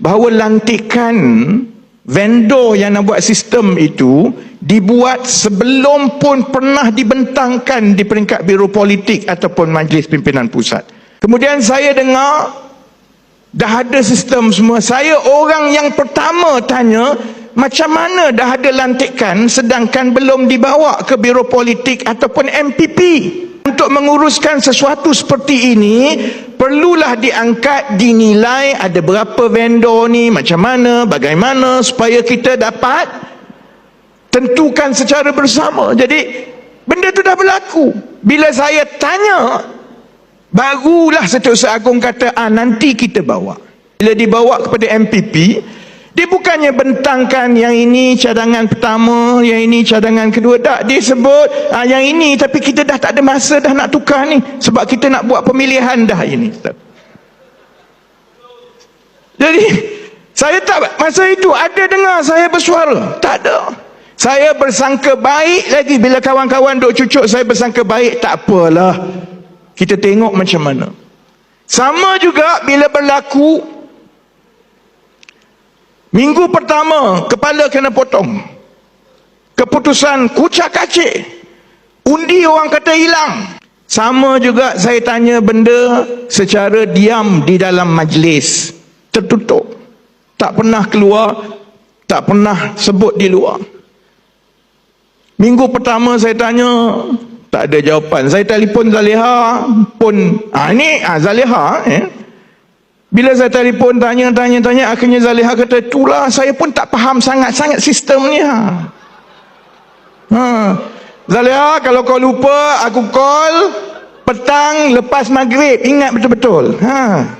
bahawa lantikan vendor yang nak buat sistem itu dibuat sebelum pun pernah dibentangkan di peringkat biro politik ataupun majlis pimpinan pusat. Kemudian saya dengar dah ada sistem semua. Saya orang yang pertama tanya macam mana dah ada lantikan sedangkan belum dibawa ke biro politik ataupun MPP. Untuk menguruskan sesuatu seperti ini perlulah diangkat dinilai ada berapa vendor ni macam mana bagaimana supaya kita dapat tentukan secara bersama. Jadi benda tu dah berlaku. Bila saya tanya barulah Setiausaha Agung kata ah nanti kita bawa. Bila dibawa kepada MPP dia bukannya bentangkan yang ini cadangan pertama, yang ini cadangan kedua. Tak, dia sebut ah, yang ini tapi kita dah tak ada masa dah nak tukar ni. Sebab kita nak buat pemilihan dah ini. Jadi, saya tak, masa itu ada dengar saya bersuara. Tak ada. Saya bersangka baik lagi bila kawan-kawan duk cucuk saya bersangka baik. Tak apalah. Kita tengok macam mana. Sama juga bila berlaku Minggu pertama, kepala kena potong. Keputusan kucak kacik. Undi orang kata hilang. Sama juga saya tanya benda secara diam di dalam majlis. Tertutup. Tak pernah keluar. Tak pernah sebut di luar. Minggu pertama saya tanya, tak ada jawapan. Saya telefon Zaliha pun, ah ni ah, Zaliha eh, bila saya telefon tanya tanya tanya akhirnya Zaliha kata itulah saya pun tak faham sangat-sangat sistemnya. Ha. Zaliha kalau kau lupa aku call petang lepas maghrib ingat betul-betul. Ha.